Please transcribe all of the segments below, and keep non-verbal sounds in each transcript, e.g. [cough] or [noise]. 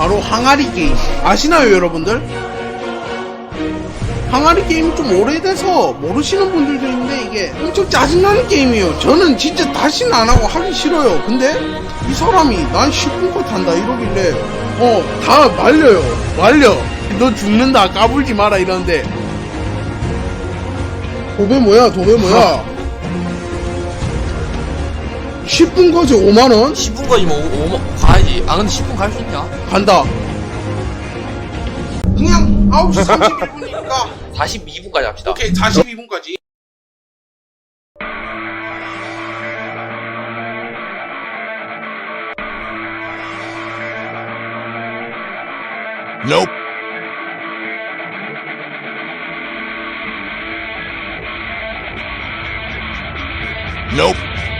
바로 항아리 게임. 아시나요 여러분들? 항아리 게임이 좀 오래돼서 모르시는 분들도 있는데 이게 엄청 짜증나는 게임이에요. 저는 진짜 다시는 안 하고 하기 싫어요. 근데 이 사람이 난 10분 컷 한다 이러길래 어 다 말려요. 말려. 너 죽는다. 까불지 마라 이러는데. 도배 뭐야? 도배 뭐야 10분 거지 5만원? 10분 거리면 5, 5, 가야지. 아, 근데 10분 갈 수 있냐? 간다 그냥 9시 31분이니까 42분까지 합시다. 오케이 42분까지 Nope. Nope. Nope.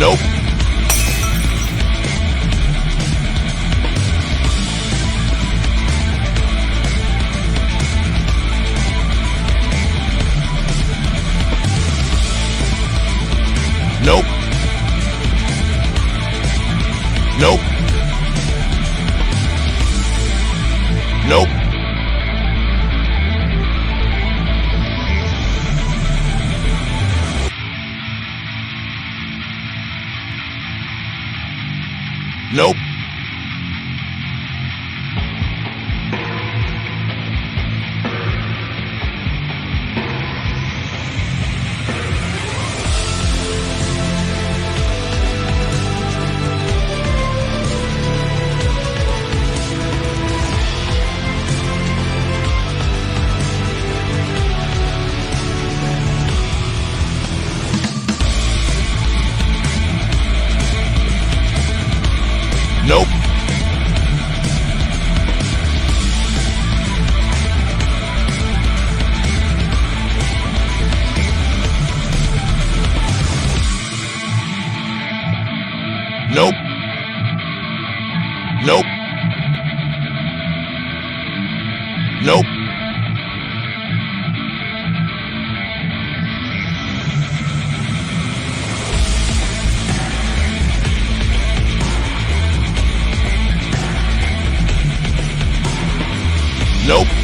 Nope. Nope. Nope.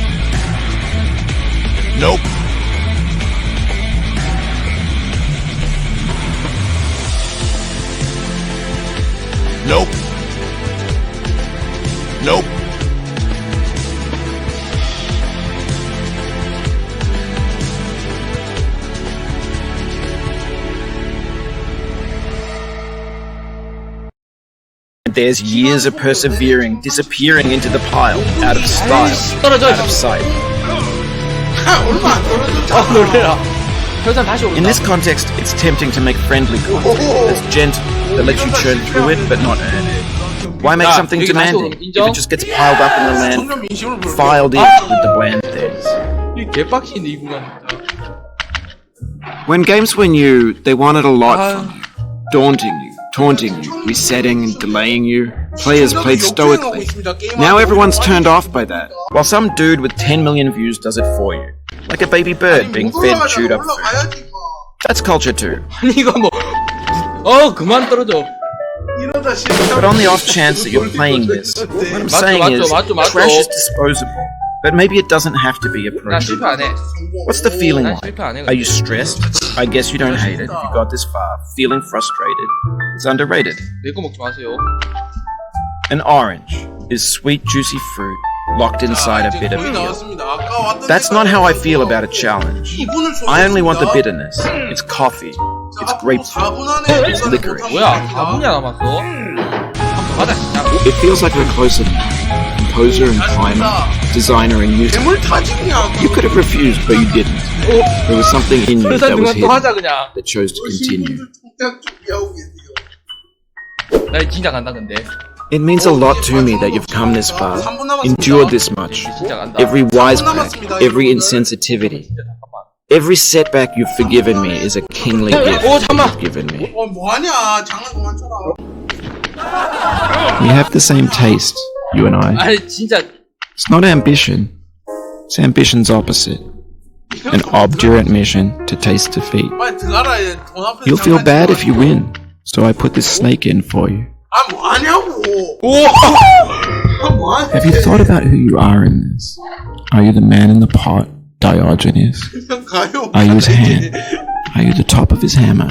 There's years of persevering, disappearing into the pile, out of style, 떨어져. out of sight. 얼마 안 떨어졌잖아 아, 놀래라. 혈산 다시 오른다. In this context, it's tempting to make friendly content that's gentle, that lets you churn through it but not earn it. Why make 자, something 여기 다시 demanding 오른 if 인정? it just gets piled up in the land, 점점 민심을 불러 filed in with the bland things? 이 개빡치네, 이 구간. When games were new, they wanted a lot 아, from you, daunting you, taunting you, resetting and delaying you. Players played stoically. Now everyone's turned off by that, while some dude with 10 million views does it for you, like a baby bird being fed chewed up food. 올라가야지 That's culture too. 아니, 이거 뭐. 어, 그만 떨어져. 이러다 But on the off chance that you're playing this, what I'm 맞죠, saying 맞죠, is, 맞죠, 맞죠. trash is disposable. But maybe it doesn't have to be a pro. What's the feeling like? Are you stressed? I guess you don't hate it you got this far. Feeling frustrated? It's underrated. An orange is sweet, juicy fruit locked inside a bitter peel. That's not how I feel about a challenge. I only want the bitterness. It's coffee. It's grapefruit. It's licorice. It feels like we're closer now. Composer and climber, designer and user. You. Could have refused, but you didn't. There was something in you that was hidden that chose to continue. It means a lot to me that you've come this far, endured this much. Every wisecrack, every insensitivity, Every setback you've forgiven me is a kingly gift you've given me. We have the same taste, you and I. 아니 진짜 It's not ambition. It's ambition's opposite. An obdurate mission to taste defeat. 빨리 들어가라 얘. 돈 앞에서 You'll feel 장난치지 bad 마. if you win, so I put this snake in for you. 아 뭐하냐고. 오. 아 뭐하냐. Have you thought about who you are in this? Are you the man in the pot, Diogenes? 그냥 가요. Are you his hand? Are you the top of his hammer?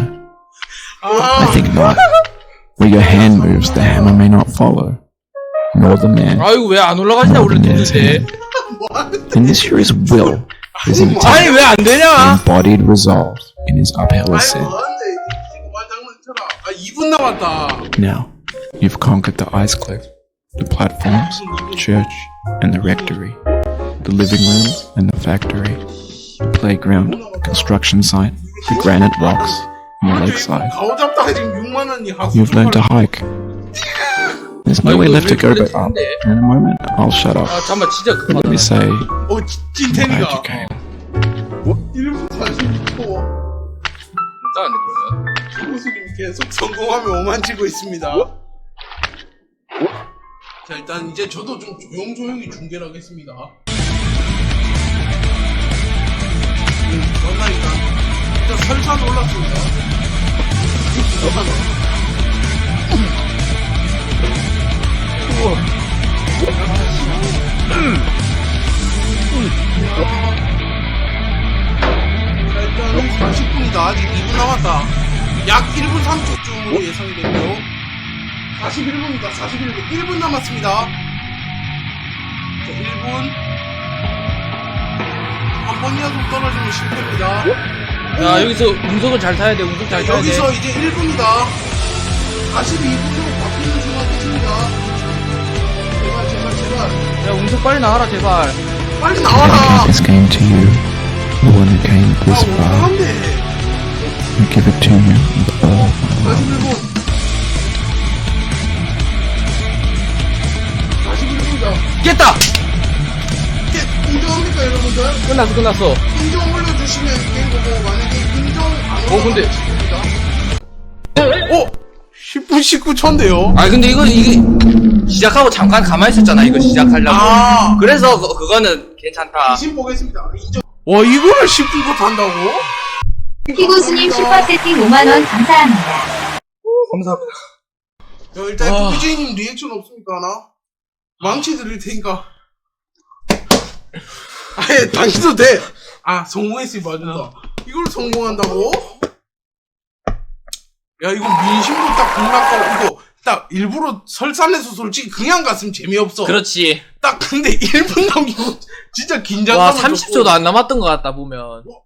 I 아, think not. Where your hand moves, the hammer may not follow, nor the man. 아이고 왜 안 올라가시냐 원래 됐는데. And this here is will, his 아니 intent, 왜 안 되냐? embodied resolve in his uphill 아이 ascent. 뭐하는데 이제 그만 장난쳐라. 아 2분 남았다. Now, you've conquered the ice cliff, the platforms, the church, and the rectory, the living room and the factory, the playground, construction site, the granite rocks, 6만 원이 하수. You've learned to hike. There's no way left to go but up. In a moment, I'll shut up. 아 잠만 진짜 Let 급하다. me say, 어 찐- glad 찐텐이가. you came. 1분 46초. 짜는데 그러면. 고수님 계속 성공하면 오만지고 있습니다. 자 일단 이제 저도 좀 조용조용히 중계를 하겠습니다. 음, 전나 일단 일단 설산 올랐습니다. 자 일단은 40분이다. 아직 2분 남았다. 약 1분 3초쯤으로 예상이 되고요. 41분입니다. 41분. 1분 남았습니다. 자, 1분. 한 번이라도 떨어지면 실패입니다. 자 여기서 운석을 잘 타야 돼. 운석 자, 잘 타야 돼. 여기서 이제 1분이다. 42분으로 바뀌는 순간 끝입니다. 제발, 제발, 제발. 야 운석 빨리 나와라 제발. 빨리 나와라! this game to you, the one who came 아, this far, and give it to you with all my love. 41분. 41분이다. 깼다. 이게 인정합니까, 여러분들? 끝났어 끝났어. 인정 올려 주시면 된 거고 만약에 인정 안 어, 근데-. 어? 10분 19초인데요? 아 근데 이거 이게 시작하고 잠깐 가만히 있었잖아 이거 시작하려고. 아 그래서 그, 그거는 괜찮다. 이심 보겠습니다. 인정. 와 이거를 10분 컷 한다고? 피고수님 슈퍼세팅 5만원 감사합니다. 감사합니다. 야 일단 와. FJ님 리액션 없습니까 하나? 망치 드릴 테니까. 아예 당신도 돼. 아 성공했으니 맞는다. 이걸 성공한다고? 야 이거 민심도 딱 공략하고 이거 딱 일부러 설산해서 솔직히 그냥 갔으면 재미없어. 그렇지. 딱 근데 [laughs] 1분 남기고 진짜 와 긴장감 30초도 안 남았던 것 같다 보면. 어,